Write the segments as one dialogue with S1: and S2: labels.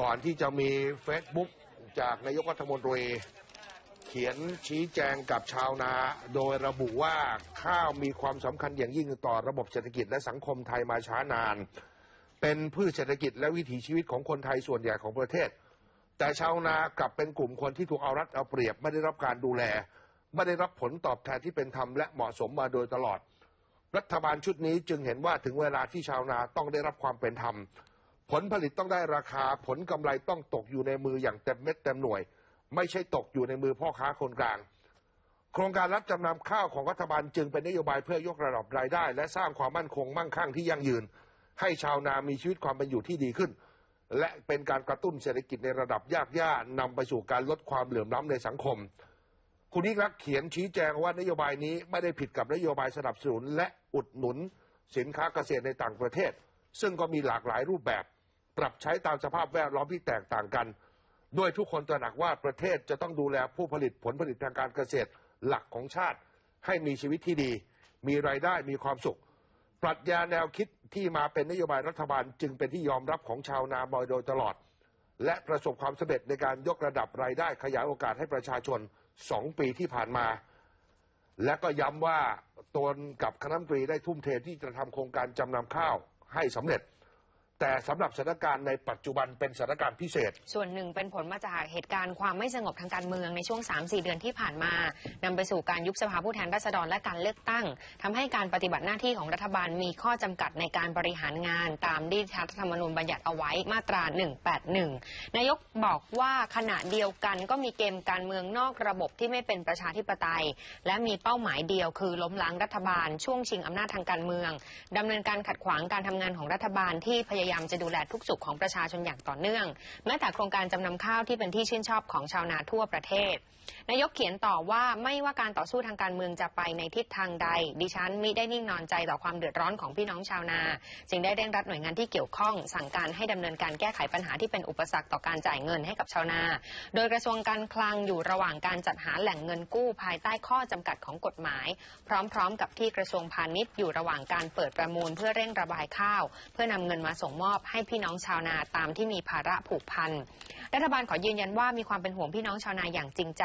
S1: ก่อนที่จะมี Facebook จากนายกรัฐมนตรีเขียนชี้แจงกับชาวนา โดยระบุว่าข้าวมีความสำคัญอย่างยิ่งต่อระบบเศรษฐกิจและสังคมไทยมาช้านาน เป็นพืชเศรษฐกิจและวิถีชีวิตของคนไทยส่วนใหญ่ของประเทศ แต่ชาวนากลับเป็นกลุ่มคนที่ถูกเอารัดเอาเปรียบไม่ได้รับการดูแล ไม่ได้รับผลตอบแทนที่เป็นธรรมและเหมาะสมมาโดยตลอด รัฐบาลชุดนี้จึงเห็นว่าถึงเวลาที่ชาวนาต้องได้รับความเป็นธรรม ผลผลิตต้องได้ราคา ผลกำไรต้องตกอยู่ในมืออย่างเต็มเม็ดเต็มหน่วย ไม่ใช่ตกอยู่ในมือพ่อค้าคนกลาง โครงการรับจำนำข้าวของรัฐบาลจึงเป็นนโยบายเพื่อยกระดับรายได้ และสร้างความมั่นคงมั่งคั่งที่ยั่งยืน ให้ชาวนามีชีวิตความเป็นอยู่ที่ดีขึ้น และเป็นการกระตุ้นเศรษฐกิจในระดับยากย่านำไปสู่การลดความเหลื่อมล้ำในสังคม คุณยิ่งรักเขียนชี้แจงว่านโยบายนี้ไม่ได้ผิดกับนโยบายสนับสนุนและอุดหนุน สินค้าเกษตรในต่างประเทศ ซึ่งก็มีหลากหลายรูปแบบ ปรับใช้ตามสภาพแวดล้อมที่แตกต่างกันโดยทุกคนตระหนักว่าประเทศจะต้องดูแลผู้ผลิตผลผลิตทางการเกษตรหลักของชาติ ให้มีชีวิตที่ดี มีรายได้มีความสุข ปรัชญาแนวคิดที่มาเป็นนโยบายรัฐบาลจึงเป็นที่ยอมรับของชาวนามาโดยตลอด และประสบความสำเร็จในการยกระดับรายได้ขยายโอกาสให้ประชาชนสองปีที่ผ่านมา และก็ย้ำว่าตนกับคณะรัฐมนตรีได้ทุ่มเทที่จะทำโครงการจำนำข้าวให้สำเร็จ แต่สำหรับสถานการณ์ในปัจจุบันเป็นสถานการณ์พิเศษ
S2: ส่วนหนึ่งเป็นผลมาจากเหตุการณ์ความไม่สงบทางการเมืองในช่วง 3-4 เดือนที่ผ่านมานำไปสู่การยุบสภาผู้แทนราษฎรและการเลือกตั้งทำให้การปฏิบัติหน้าที่ของรัฐบาลมีข้อจำกัดในการบริหารงานตามที่รัฐธรรมนูญบัญญัติเอาไว้มาตรา 181 นายกบอกว่าขณะเดียวกันก็มีเกมการเมืองนอกระบบที่ไม่เป็นประชาธิปไตย และมีเป้าหมายเดียวคือล้มล้างรัฐบาลช่วงชิงอำนาจทางการเมืองดำเนินการขัดขวางการทำงานของรัฐบาลที่พยายามจะดูแลทุกสุขของประชาชนอย่างต่อเนื่อง แม้แต่โครงการจำนำข้าวที่เป็นที่ชื่นชอบของชาวนาทั่วประเทศ นายกเขียนต่อว่าไม่ว่าการต่อสู้ทางการเมืองจะไปในทิศทางใด ดิฉันมิได้นิ่งนอนใจต่อความเดือดร้อนของพี่น้องชาวนา จึงได้เร่งรัดหน่วยงานที่เกี่ยวข้อง สั่งการให้ดำเนินการแก้ไขปัญหาที่เป็นอุปสรรคต่อการจ่ายเงินให้กับชาวนา โดยกระทรวงการคลังอยู่ระหว่างการจัดหาแหล่งเงินกู้ภายใต้ข้อจำกัดของกฎหมาย พร้อม ๆ กับที่กระทรวงพาณิชย์อยู่ระหว่างการเปิดประมูล เพื่อเร่งระบายข้าว เพื่อนำเงินมาส่งมอบให้พี่น้องชาวนาตามที่มีภาระผูกพัน รัฐบาลขอยืนยันว่ามีความเป็นห่วงพี่น้องชาวนาอย่างจริงใจ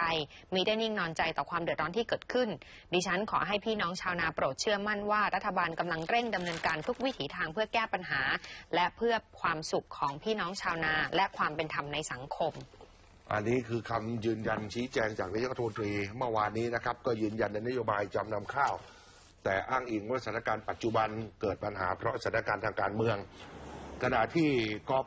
S2: มีได้นิ่งนอนใจต่อความเดือดร้อนที่เกิดขึ้น ดิฉันขอให้พี่น้องชาวนาโปรดเชื่อมั่นว่ารัฐบาลกำลังเร่งดำเนินการทุกวิถีทางเพื่อแก้ปัญหา และเพื่อความสุขของพี่น้องชาวนา และความเป็นธรรมในสังคม
S1: อันนี้คือคำยืนยันชี้แจงจากนายกรัฐมนตรีเมื่อวานนี้นะครับ ก็ยืนยันในนโยบายจำนำข้าว แต่อ้างอิงว่าสถานการณ์ปัจจุบันเกิดปัญหาเพราะสถานการณ์ทางการเมือง ขณะที่กป